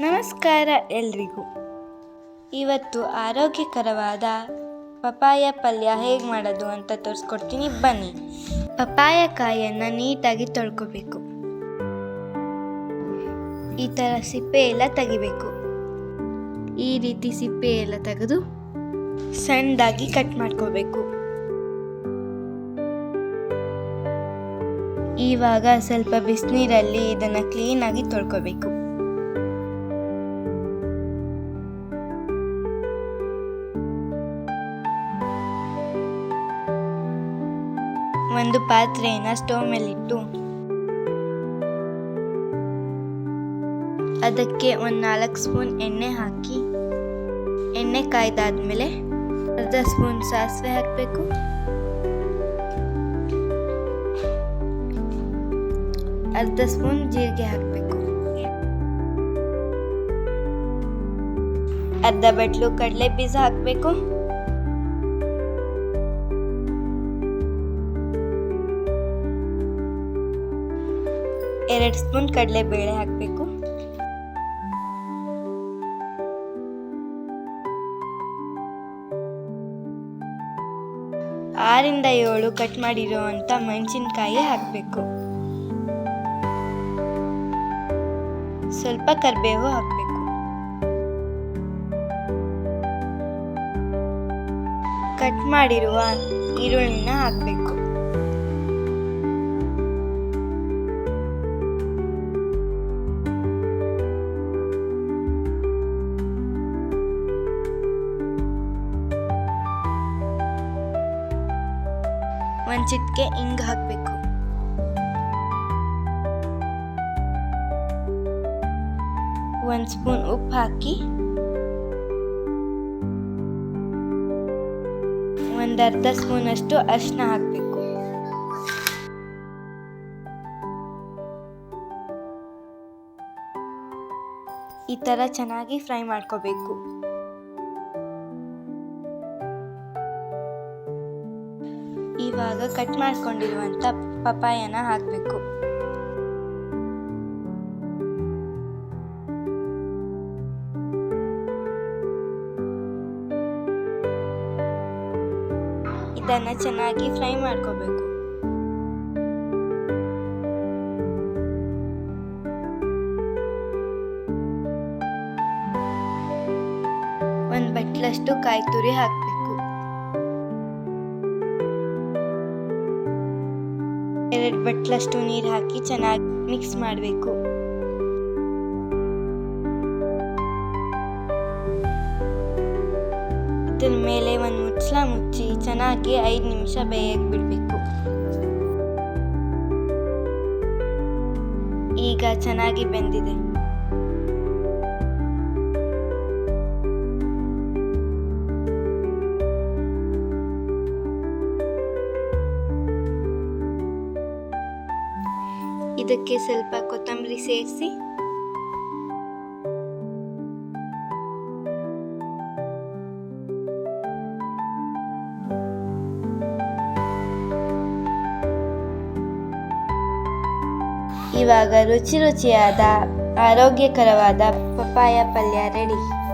ನಮಸ್ಕಾರ ಎಲ್ರಿಗೂ. ಇವತ್ತು ಆರೋಗ್ಯಕರವಾದ ಪಪಾಯ ಪಲ್ಯ ಹೇಗೆ ಮಾಡೋದು ಅಂತ ತೋರಿಸ್ಕೊಡ್ತೀನಿ, ಬನ್ನಿ. ಪಪಾಯ ನೀಟಾಗಿ ತೊಳ್ಕೊಬೇಕು. ಈ ಥರ ಸಿಪ್ಪೆ ಎಲ್ಲ ತೆಗಿಬೇಕು. ಈ ರೀತಿ ಸಿಪ್ಪೆ ಎಲ್ಲ ತೆಗೆದು ಸಣ್ಣದಾಗಿ ಕಟ್ ಮಾಡ್ಕೋಬೇಕು. ಇವಾಗ ಸ್ವಲ್ಪ ಬಿಸಿನೀರಲ್ಲಿ ಇದನ್ನು ಕ್ಲೀನಾಗಿ ತೊಳ್ಕೊಬೇಕು. ಒಂದು ಪಾತ್ರೆಯನ್ನು ಸ್ಟವ್ ಮೇಲಿಟ್ಟು ಅದಕ್ಕೆ ಒಂದು ನಾಲ್ಕು ಸ್ಪೂನ್ ಎಣ್ಣೆ ಹಾಕಿ ಎಣ್ಣೆ ಕಾಯ್ದಾದ್ಮೇಲೆ ಅರ್ಧ ಸ್ಪೂನ್ ಸಾಸಿವೆ ಹಾಕಬೇಕು. ಅರ್ಧ ಸ್ಪೂನ್ ಜೀರಿಗೆ ಹಾಕಬೇಕು. ಅರ್ಧ ಬಟ್ಲು ಕಡಲೆ ಬೀಜ ಹಾಕಬೇಕು. ಎರಡು ಸ್ಪೂನ್ ಕಡಲೆ ಬೇಳೆ ಹಾಕಬೇಕು. ಆರಿಂದ ಏಳು ಕಟ್ ಮಾಡಿರುವಂಥ ಮೆಣಸಿನ್ಕಾಯಿ ಹಾಕಬೇಕು. ಸ್ವಲ್ಪ ಕರಿಬೇವು ಹಾಕಬೇಕು. ಕಟ್ ಮಾಡಿರುವ ಈರುಳ್ಳಿನ ಹಾಕಬೇಕು. ಹಿಂಗೆ ಹಿಂಗ್ ಹಾಕಬೇಕು. ಒಂದು ಸ್ಪೂನ್ ಉಪ್ಪು ಹಾಕಿ. ಒಂದು ಅರ್ಧ ಸ್ಪೂನಷ್ಟು ಅರಿಶಿನ ಹಾಕಬೇಕು. ಈ ಥರ ಚೆನ್ನಾಗಿ ಫ್ರೈ ಮಾಡ್ಕೋಬೇಕು. ಇವಾಗ ಕಟ್ ಮಾಡ್ಕೊಂಡಿರುವಂತ ಪಪಾಯನ ಹಾಕಬೇಕು. ಇದನ್ನು ಚೆನ್ನಾಗಿ ಫ್ರೈ ಮಾಡ್ಕೋಬೇಕು. ಒಂದು ಬಟ್ಲಷ್ಟು ಕಾಯಿ ತುರಿ ಹಾಕಬೇಕು. ಎರಡು ಬಟ್ಲಷ್ಟು ನೀರು ಹಾಕಿ ಚೆನ್ನಾಗಿ ಮಿಕ್ಸ್ ಮಾಡಬೇಕು. ಇದ್ರ ಮೇಲೆ ಒಂದು ಮುಚ್ಚಳ ಮುಚ್ಚಿ ಚೆನ್ನಾಗಿ ಐದು ನಿಮಿಷ ಬೇಯಕ್ಕೆ ಬಿಡಬೇಕು. ಈಗ ಚೆನ್ನಾಗಿ ಬೆಂದಿದೆ. ಇದಕ್ಕೆ ಸ್ವಲ್ಪ ಕೊತ್ತಂಬರಿ ಸೇರಿಸಿ. ಇವಾಗ ರುಚಿ ರುಚಿಯಾದ ಆರೋಗ್ಯಕರವಾದ ಪಪ್ಪಾಯ ಪಲ್ಯ ರೆಡಿ.